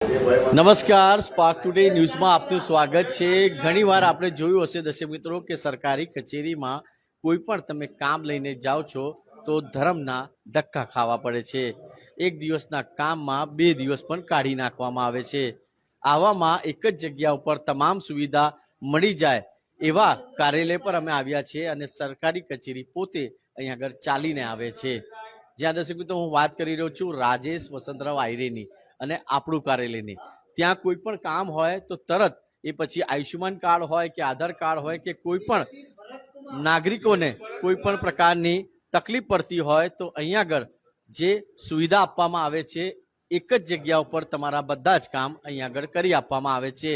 નમસ્કાર spark today ન્યૂઝમાં આપનું સ્વાગત છે. ઘણીવાર આપણે જોયું હશે દર્શક મિત્રો કે સરકારી કચેરીમાં કોઈ પણ તમે કામ લઈને જાઓ છો તો ધર્મના ધક્કા ખાવા પડે છે. એક દિવસના કામમાં બે દિવસ પણ કાઢી નાખવામાં આવે છે. આવામાં એક જ જગ્યા ઉપર તમામ સુવિધા મળી જાય એવા કાર્યાલય પર અમે આવ્યા છીએ અને સરકારી કચેરી પોતે અહીંયા આગળ ચાલીને આવે છે. જ્યાં દર્શક મિત્રો હું વાત કરી રહ્યો છું, રાજેશ વસંતરાવ આયરેની. અને આપણું કાર્યાલયની ત્યાં કોઈ પણ કામ હોય તો તરત એ પછી આયુષ્યમાન કાર્ડ હોય કે આધાર કાર્ડ હોય કે કોઈ પણ નાગરિકોને કોઈ પણ પ્રકારની તકલીફ પડતી હોય તો અહીંયા આગળ જે સુવિધા આપવામાં આવે છે, એક જ જગ્યા ઉપર તમારા બધા જ કામ અહીંયા આગળ કરી આપવામાં આવે છે.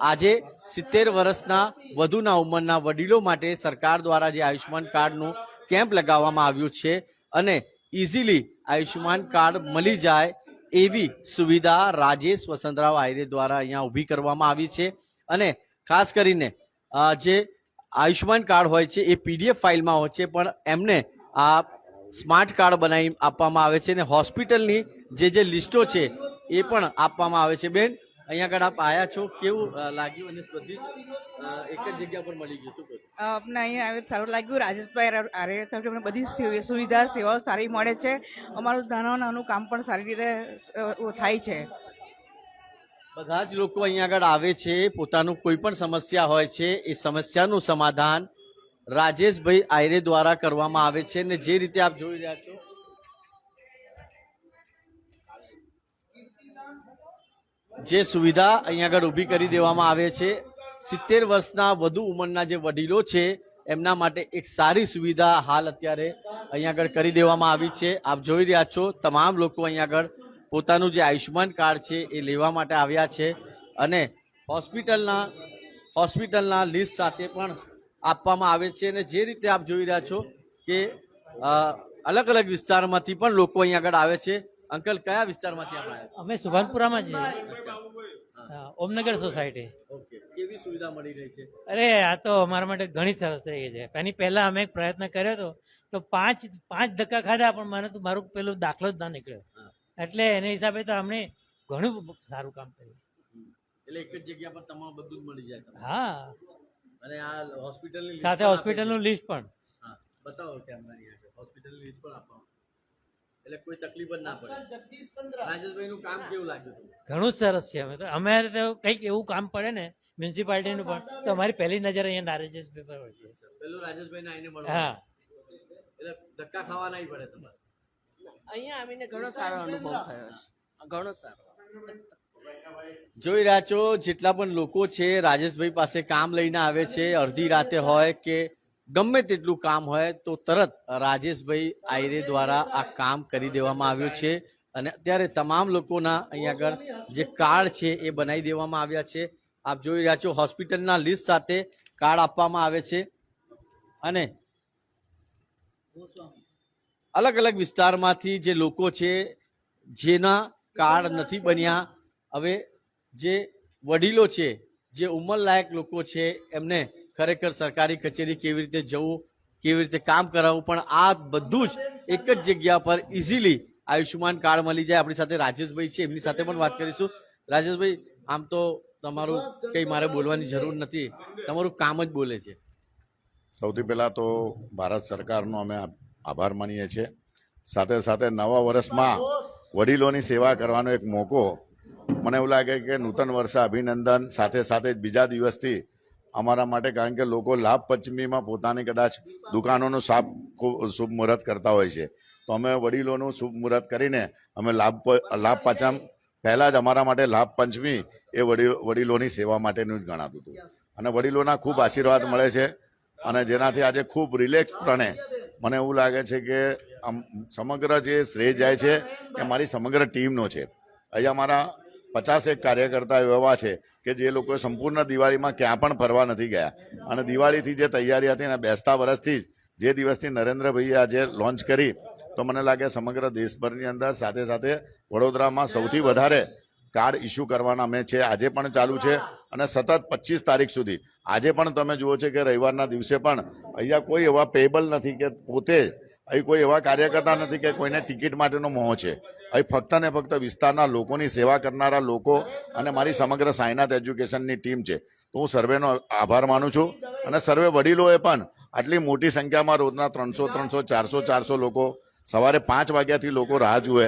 આજે સિત્તેર વર્ષના વધુના ઉંમરના વડીલો માટે સરકાર દ્વારા જે આયુષ્યમાન કાર્ડનું કેમ્પ લગાવવામાં આવ્યું છે અને ઇઝીલી આયુષ્યમાન કાર્ડ મળી જાય એવી સુવિધા રાજેશ વસંતરાવ આયરે દ્વારા અહીંયા ઊભી કરવામાં આવી છે. અને ખાસ કરીને જે આયુષ્યમાન કાર્ડ હોય છે, એ પીડીએફ ફાઇલમાં હોય છે, પણ એમને આ સ્માર્ટ કાર્ડ બનાવી આપવામાં આવે છે અને હોસ્પિટલની જે જે લિસ્ટો છે, એ પણ આપવામાં આવે છે. બેન અહીંયા આગળ આપ આયા છો કેવું લાગ્યું અને બધી એક જ જગ્યા પર મળી ગયું શું અમને અહીંયા આવે સારું લાગ્યું. રાજેશભાઈ આરે તરફથી અમને બધી સુવિધા સેવાઓ સારી મળે છે. અમારું નાનું નાનું કામ પણ સારી રીતે થાય છે. બધા જ લોકો અહીંયા આગળ આવે છે. પોતાનું કોઈ પણ સમસ્યા હોય છે એ સમસ્યાનું સમાધાન રાજેશભાઈ આયરે દ્વારા કરવામાં આવે છે ને જે રીતે આપ જોઈ રહ્યા છો. જે સુવિધા અહીંયા આગળ ઊભી કરી દેવામાં આવે છે. સિત્તેર વર્ષના વધુ ઉંમરના જે વડીલો છે, એમના માટે એક સારી સુવિધા હાલ અત્યારે અહીંયા આગળ કરી દેવામાં આવી છે. આપ જોઈ રહ્યા છો, તમામ લોકો અહીંયા આગળ પોતાનું જે આયુષ્યમાન કાર્ડ છે એ લેવા માટે આવ્યા છે અને હોસ્પિટલના હોસ્પિટલના લિસ્ટ સાથે પણ આપવામાં આવે છે અને જે રીતે આપ જોઈ રહ્યા છો કે અલગ અલગ વિસ્તારમાંથી પણ લોકો અહીંયા આગળ આવે છે. અંકલ કયા વિસ્તારમાંથી આવ્યા અમે સુભાનપુરામાં છીએ. હા, ઓમનગર સોસાયટી. ઓકે કેવી સુવિધા મળી રહી છે? અરે આ તો અમારા માટે ઘણી સરસ થઈ ગઈ છે. એની પહેલા અમે એક પ્રયત્ન કર્યો હતો તો પાંચ પાંચ ધક્કા ખાધા પણ મને તો મારું પેલું દાખલો જ ના નીકળ્યો. એટલે એના હિસાબે તો અમને ઘણું સારું કામ કર્યું. એટલે એક જ જગ્યા પર તમામ બધું જ મળી જાય હા. અને આ હોસ્પિટલની સાથે હોસ્પિટલનું હોસ્પિટલનું લિસ્ટ પણ. હા બતાવો કે અમારી આગળ હોસ્પિટલની લિસ્ટ પણ આપો એટલે કોઈ તકલીફ જ ના પડે. રાજેશભાઈ નું કામ કેવું લાગ્યું ઘણું જ સરસ છે. અમે તો અમે તો કંઈક એવું કામ પડે ને મ્યુનિસિપાલિટીનું પણ તો અમારી પહેલી નજર અહીંયા રાજેશભાઈ પર હોય છે. પેલું રાજેશભાઈ આઈને મળો હા. એટલે ધક્કા ખાવા નહીં પડે તમારે? અહીંયા આવીને ઘણો સારો અનુભવ થયો છે. ઘણો સારો. જોઈ રહ્યા છો જેટલા પણ લોકો છે રાજેશભાઈ પાસે કામ લઈને આવે છે અડધી રાતે હોય કે ગમે તેટલું કામ હોય તો તરત રાજેશભાઈ આયરે દ્વારા આ કામ કરી દેવામાં આવ્યું છે. અને અત્યારે તમામ લોકોના અહીંયા આગળ જે કાર્ડ છે એ બનાવી દેવામાં આવ્યા છે. આપ જોઈ રહ્યા છો હોસ્પિટલના લિસ્ટ સાથે કાર્ડ આપવામાં આવે છે. અને અલગ અલગ વિસ્તારમાંથી જે લોકો છે જેના કાર્ડ નથી બન્યા, હવે જે વડીલો છે, જે ઉંમરલાયક લોકો છે, એમને ખરેખર સરકારી કચેરી કેવી રીતે જવું, કેવી રીતે કામ કરાવવું, પણ આ બધું જ એક જ જગ્યા પર ઇઝીલી આયુષ્યમાન કાર્ડ મળી જાય. આપણી સાથે રાજેશભાઈ છે, એમની સાથે પણ વાત કરીશું. રાજેશભાઈ, આમ તો તમારું કંઈ મારે બોલવાની જરૂર નથી. તમારું કામ જ બોલે છે. સૌથી પહેલાં તો ભારત સરકારનો અમે આભાર માનીએ છીએ. સાથે સાથે નવા વર્ષમાં વડીલોની સેવા કરવાનો એક મોકો. મને એવું લાગે કે નૂતન વર્ષે અભિનંદન, સાથે સાથે બીજા દિવસથી અમારા માટે કારણ કે લોકો લાભ પંચમીમાં પોતાની કદાચ દુકાનોનું ખૂબ શુભ મુહૂર્ત કરતા હોય છે. તો અમે વડીલોનું શુભ મુહૂર્ત કરીને અમે લાભ લાભ પંચમ પહેલાં જ અમારા માટે લાભ પંચમી એ વડીલ, વડીલોની સેવા માટેનું જ ગણાતું હતું. અને વડીલોના ખૂબ આશીર્વાદ મળે છે અને જેનાથી આજે ખૂબ રિલેક્સપણે મને એવું લાગે છે કે સમગ્ર જે શ્રેય જાય છે એ મારી સમગ્ર ટીમનો છે. અહીંયા મારા પચાસેક કાર્યકર્તા એવા છે કે જે લોકો સંપૂર્ણ દિવાળીમાં ક્યાં પણ ફરવા નથી ગયા. અને દિવાળીથી જે તૈયારી હતી અને બેસતા વર્ષથી જ જે દિવસથી નરેન્દ્રભાઈએ આજે લોન્ચ કરી, તો મને લાગે સમગ્ર દેશભરની અંદર સાથે સાથે વડોદરામાં સૌથી વધારે કાર્ડ ઇસ્યુ કરવાના અમે છે. આજે પણ ચાલુ છે અને સતત પચીસ તારીખ સુધી. આજે પણ તમે જુઓ છો કે રવિવારના દિવસે પણ અહીંયા કોઈ એવા પેબલ નથી કે પોતે અહીં કોઈ એવા કાર્યકર્તા નથી કે કોઈને ટિકિટ માટેનો મોહ છે. અહીં ફક્ત ને ફક્ત વિસ્તારના લોકોની સેવા કરનારા લોકો અને મારી સમગ્ર સાયનાથ એજ્યુકેશનની ટીમ છે. તો હું સર્વેનો આભાર માનું છું અને સર્વે વડીલોએ પણ આટલી મોટી સંખ્યામાં રોજના ત્રણસો ત્રણસો, ચારસો ચારસો લોકો સવારે પાંચ વાગ્યાથી લોકો રાહ જુએ,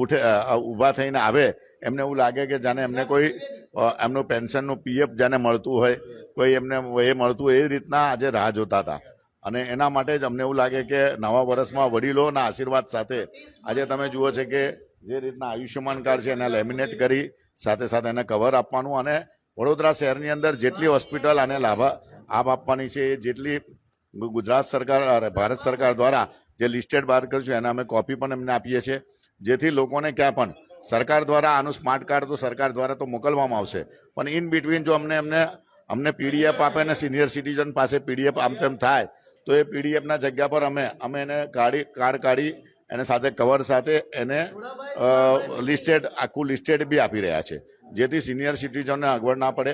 ઉઠે ઊભા થઈને આવે. એમને એવું લાગે કે જાણે એમને કોઈ એમનું પેન્શનનું પીએફ જાણે મળતું હોય, કોઈ એમને એ મળતું એ રીતના આજે રાહ જોતા હતા. અને એના માટે જ અમને એવું લાગે કે નવા વર્ષમાં વડીલોના આશીર્વાદ સાથે આજે તમે જુઓ છે કે જે રીતના આયુષ્યમાન કાર્ડ છે એને લેમિનેટ કરી સાથે સાથે એને કવર આપવાનું અને વડોદરા શહેરની અંદર જેટલી હોસ્પિટલ અને લાભ આપ આપવાની છે એ જેટલી ગુજરાત સરકાર ભારત સરકાર દ્વારા જે લિસ્ટેડ બહાર કર્યું છે એને અમે કોપી પણ એમને આપીએ છીએ. જેથી લોકોને ક્યાં પણ સરકાર દ્વારા આનું સ્માર્ટ કાર્ડ તો સરકાર દ્વારા તો મોકલવામાં આવશે. પણ ઇન બિટવીન જો અમને એમને અમને પીડીએફ આપે ને સિનિયર સિટીઝન પાસે પીડીએફ આમ તેમ થાય તો એ પીડીએફના જગ્યા પર અમે અમે એને કાઢી, કાર્ડ કાઢી, એને સાથે કવર સાથે એને લિસ્ટેડ આખું લિસ્ટેડ બી આપી રહ્યા છે. જેથી સિનિયર સિટીઝનને અગવડ ના પડે.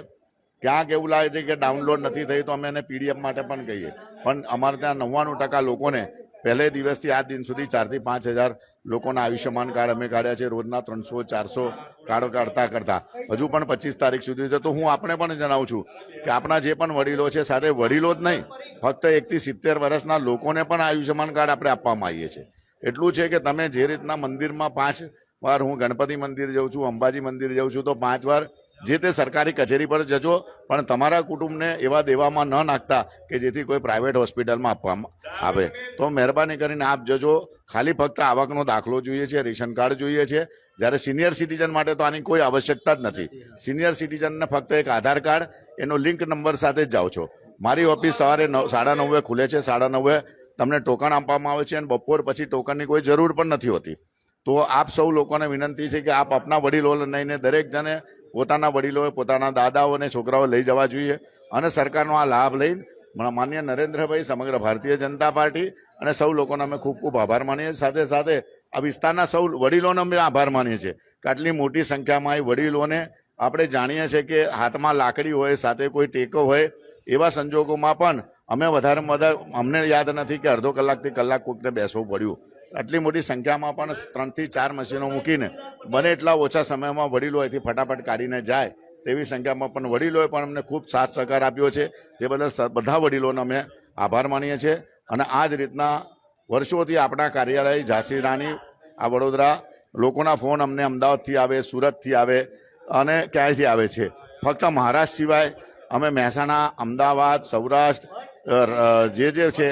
ક્યાંક એવું લાગે છે કે ડાઉનલોડ નથી થયું તો અમે એને પીડીએફ માટે પણ કહીએ. પણ અમારે ત્યાં નવ્વાણું ટકા લોકોને પહેલે દિવસથી આજ દિન સુધી ચારથી પાંચ હજાર લોકોના આયુષ્યમાન કાર્ડ અમે કાઢ્યા છે. રોજના ત્રણસો, ચારસો કાર્ડ કાઢતા કરતા હજુ પણ પચીસ તારીખ સુધી છે. તો હું આપણે પણ જણાવું છું કે આપણા જે પણ વડીલો છે, સાથે વડીલો જ નહીં, ફક્ત એકથી સિત્તેર વર્ષના લોકોને પણ આયુષ્યમાન કાર્ડ આપણે આપવામાં આવીએ છીએ. એટલું છે કે તમે જે રીતના મંદિરમાં પાંચ વાર હું ગણપતિ મંદિર જઉં છું, અંબાજી મંદિર જઉં છું, તો પાંચ વાર જે તે સરકારી કચેરી પર જજો, પણ તમારા કુટુંબને એવા દેવામાં ન નાખતા કે જેથી કોઈ પ્રાઇવેટ હોસ્પિટલમાં આપવામાં આવે. તો મહેરબાની કરીને આપ જજો. ખાલી ફક્ત આવકનો દાખલો જોઈએ છે, રેશન કાર્ડ જોઈએ છે. જ્યારે સિનિયર સિટીઝન માટે તો આની કોઈ આવશ્યકતા જ નથી. સિનિયર સિટીઝનને ફક્ત એક આધાર કાર્ડ, એનો લિંક નંબર સાથે જ જાઓ છો. મારી ઓફિસ સવારે નવ, સાડા નવે ખુલે છે, સાડા નવે. તમને ટોકન આપવામાં આવે છે અને બપોર પછી ટોકનની કોઈ જરૂર પણ નથી હોતી. તો આપ સૌ લોકોને વિનંતી છે કે આપ આપના વડીલો લઈને દરેક જણે પોતાના વડીલોએ, પોતાના દાદાઓ અને છોકરાઓ લઈ જવા જોઈએ અને સરકારનો આ લાભ લઈને માન્ય નરેન્દ્રભાઈ સમગ્ર ભારતીય જનતા પાર્ટી અને સૌ લોકોનો અમે ખૂબ ખૂબ આભાર માનીએ સાથે સાથે આ વિસ્તારના સૌ વડીલોનો અમે આભાર માનીએ છીએ કે આટલી મોટી સંખ્યામાં એ વડીલોને આપણે જાણીએ છીએ કે હાથમાં લાકડી હોય, સાથે કોઈ ટેકો હોય એવા સંજોગોમાં પણ અમે વધારેમાં વધારે અમને યાદ નથી કે અડધો કલાકથી કલાક કોઈકને બેસવું પડ્યું. આટલી મોટી સંખ્યામાં પણ ત્રણથી ચાર મશીનો મૂકીને બને એટલા ઓછા સમયમાં વડીલો અહીંથી ફટાફટ કાઢીને જાય તેવી સંખ્યામાં પણ વડીલોએ પણ અમને ખૂબ સાથ સહકાર આપ્યો છે. તે બદલ બધા વડીલોનો અમે આભાર માનીએ છીએ અને આ જ રીતના વર્ષોથી આપણા કાર્યાલય ઝાંસી રાણી, આ વડોદરા લોકોના ફોન અમને અમદાવાદથી આવે, સુરતથી આવે અને ક્યાંયથી આવે છે. ફક્ત મહારાષ્ટ્ર સિવાય અમે મહેસાણા, અમદાવાદ, સૌરાષ્ટ્ર જે જે છે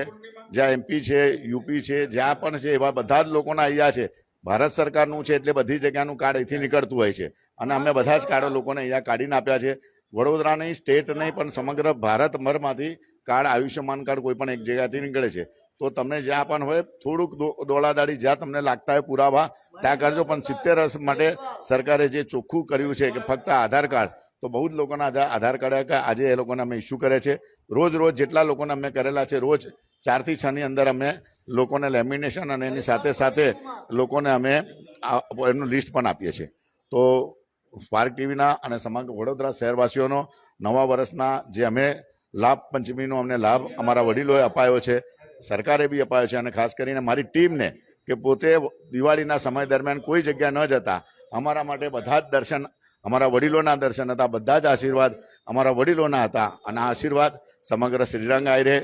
જ્યાં એમપી છે યુપી છે, જ્યાં પણ છે, એવા બધા જ લોકોના અહીંયા છે. ભારત સરકારનું છે એટલે બધી જગ્યાનું કાર્ડ અહીંથી નીકળતું હોય છે. અને અમે બધા જ કાર્ડો લોકોને અહીંયા કાઢીને આપ્યા છે. વડોદરા નહીં, સ્ટેટ નહીં, પણ સમગ્ર ભારતભરમાંથી કાર્ડ આયુષ્યમાન કાર્ડ કોઈ પણ એક જગ્યાથી નીકળે છે. તો તમને જ્યાં પણ હોય, થોડુંક દોડાદાડી જ્યાં તમને લાગતા હોય પુરાવા, ત્યાં કરજો. પણ સિત્તેર વર્ષ માટે સરકારે જે ચોખ્ખું કર્યું છે કે ફક્ત આધાર કાર્ડ, તો બહુ જ લોકોના આધાર કાર્ડ આજે એ લોકોને અમે ઇસ્યુ કરે છે. રોજ રોજ જેટલા લોકોને અમે કરેલા છે, રોજ ચારથી છની અંદર અમે લોકોને લેમિનેશન અને એની સાથે સાથે લોકોને અમે એમનું લિસ્ટ પણ આપીએ છીએ. તો સ્પાર્ક ટીવીના અને સમગ્ર વડોદરા શહેરવાસીઓનો નવા વર્ષના જે અમે લાભ પંચમીનો અમને લાભ અમારા વડીલોએ અપાયો છે, સરકારે બી અપાયો છે અને ખાસ કરીને મારી ટીમને કે પોતે દિવાળીના સમય દરમિયાન કોઈ જગ્યા ન જતા અમારા માટે બધા જ દર્શન, અમારા વડીલોના દર્શન હતા, બધા જ આશીર્વાદ અમારા વડીલોના હતા અને આ આશીર્વાદ સમગ્ર શ્રીરંગ આયરે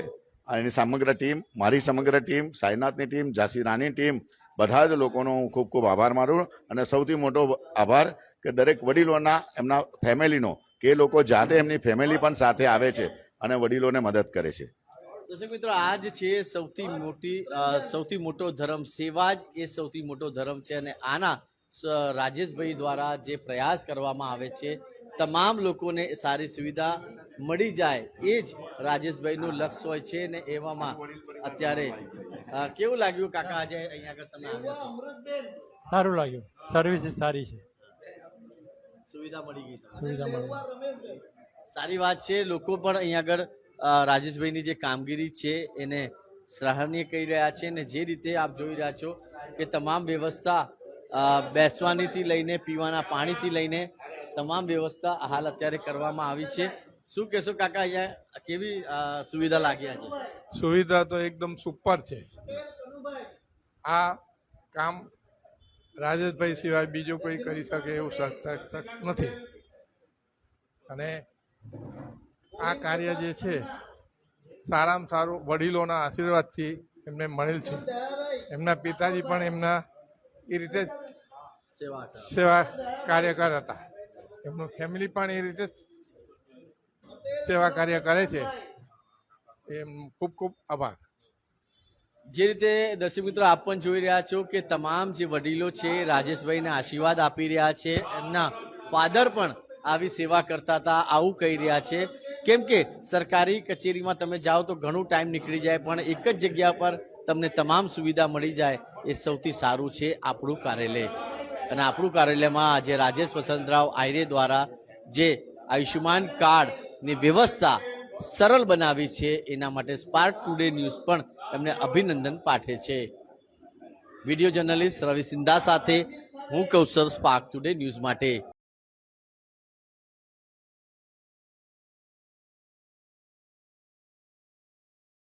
એની સમગ્ર ટીમ, મારી સમગ્ર ટીમ, સાઈનાથની ટીમ ઝાંસી રાની ટીમ બધા જ લોકોનો હું ખૂબ ખૂબ આભાર માનું અને સૌથી મોટો આભાર કે દરેક વડીલોના એમના ફેમિલીનો, કે લોકો જાતે એમની ફેમિલી પણ સાથે આવે છે અને વડીલોને મદદ કરે છે. દર્શક મિત્રો આ જ છે સૌથી મોટી સૌથી મોટો ધર્મ સેવા જ એ સૌથી મોટો ધર્મ છે અને આના રાજેશભાઈ દ્વારા જે પ્રયાસ કરવામાં આવે છે તમામ લોકોને સારી સુવિધા મળી જાય એ જ રાજેશભાઈનું લક્ષ્ય હોય છે ને એવામાં અત્યારે કેવું લાગ્યું કાકા આજે અહીંયા આગળ તમે આવ્યા સારું લાગ્યું. સર્વિસ સારી છે. સુવિધા મળી ગઈ. સુવિધા મળી. સારી વાત છે લોકો પણ અહીંયા આગળ રાજેશભાઈની જે કામગીરી છે એને સરાહનીય કહી રહ્યા છે અને જે રીતે આપ જોઈ રહ્યા છો કે તમામ વ્યવસ્થા બેસવાનીથી લઈને પીવાના પાણીથી લઈને તમામ વ્યવસ્થા હાલ અત્યારે કરવામાં આવી છે. શું કહેશો કાકા અહીંયા કેવી સુવિધા લાગી આજે? સુવિધા તો એકદમ સુપર છે. આ કામ રાજેશભાઈ સિવાય બીજું કોઈ કરી શકે એવું શકતા શક નથી. અને આ કાર્ય જે છે સારામાં સારું વડીલોના આશીર્વાદથી એમને મળેલ છે. એમના પિતાજી પણ એમના એ રીતે સેવા સેવા કાર્યકર હતા. એમનું ફેમિલી પણ એ રીતે સેવા કાર્ય કરે છે. એમ ખૂબ ખૂબ આભાર. જે રીતે દર્શક મિત્રો આપ પણ જોઈ રહ્યા છો કે તમામ જે વડીલો છે, રાજેશભાઈને આશીર્વાદ આપી રહ્યા છે, એમના ફાધર પણ આવી સેવા કરતા હતા, આવું કહી રહ્યા છે. કેમ કે સરકારી કચેરીમાં તમે જાઓ તો ઘણો ટાઈમ નીકળી જાય, પણ એક જ જગ્યા પર તમને તમામ સુવિધા મળી જાય એ સૌથી સારું છે આપણું કાર્યાલય. અને આપણું કાર્યાલયમાં આજે રાજેશ વસંતરાવ આયરે દ્વારા જે આયુષ્યમાન કાર્ડની વ્યવસ્થા સરળ બનાવી છે, એના માટે સ્પાર્ક ટુડે ન્યૂઝ પણ એમને અભિનંદન પાઠવે છે. વીડિયો જર્નલિસ્ટ રવિ સિંધા સાથે હું કૌશલ સ્પાર્ક ટુડે ન્યૂઝ માટે